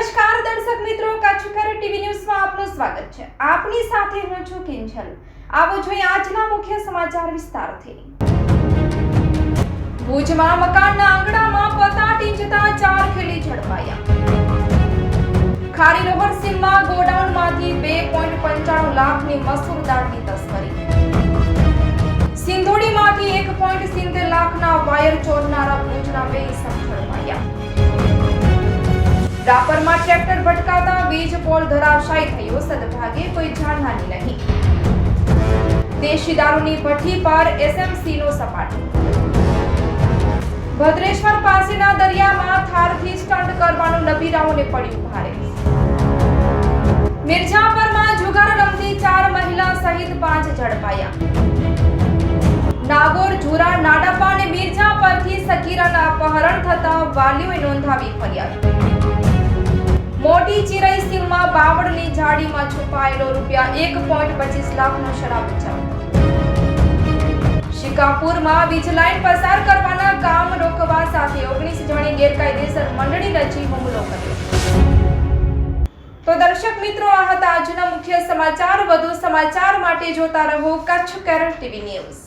નમસ્કાર દર્શક મિત્રો, કચ્છકર ટીવી ન્યૂઝમાં આપનું સ્વાગત છે. આપની સાથે હું છું કિંજલ. આવો જોઈએ આજના મુખ્ય સમાચાર વિસ્તારથી. ભુજમાં મકાનના આંગણામાં પતાટી જતા ચાર ખેલી ઝડપાયા. ખારી રોહર સીમમાં ગોડાઉનમાંથી બે પોઈન્ટ પંચાણું લાખની મસૂર દાળની તસ્કરી. સિંધોડીમાંથી એક પોઈન્ટ સિત્તેર લાખના વાયર ચોરનારા ભુજના બે ઇસમ ઝડપાયા રાપરમાં ટ્રેક્ટર ભટકાતા વીજ પોલ ધરાશાયી થયો. સદભાગે કોઈ જાનહાની નહીં. દેશી દારૂની ભઠ્ઠી પર એસએમસીનો સપાટો. ભદ્રેશ્વર પાસેના દરિયામાં થારથી સ્ટન્ટ કરવાનું નબીરાઓને પડ્યું ભારે. મિર્ઝાપરમાં જુગાર રમતી ચાર મહિલા સહિત પાંચ ઝડપાયા. નાગોર ઝુરા નાડાપા અને મિર્ઝા પરથી સકીરાના અપહરણ થતા વાલીઓએ નોંધાવી ફરિયાદ. મોટી ચિરાઈ સીમમાં બાવળની જાડીમાં છુપાયેલો રૂપિયા એક પોઈન્ટ પચીસ લાખનો શરાબ જપ્ત. શિકાપુરમાં વીજ લાઈન પસાર કરવાના કામ રોકવા સાથે ઓગણીસ જણે ગેરકાયદેસર મંડળી રચી હુમલો કર્યો. તો દર્શક મિત્રો, આ હતા આજના મુખ્ય સમાચાર. વધુ સમાચાર માટે જોતા રહો કચ્છ કેરળ ટીવી ન્યૂઝ.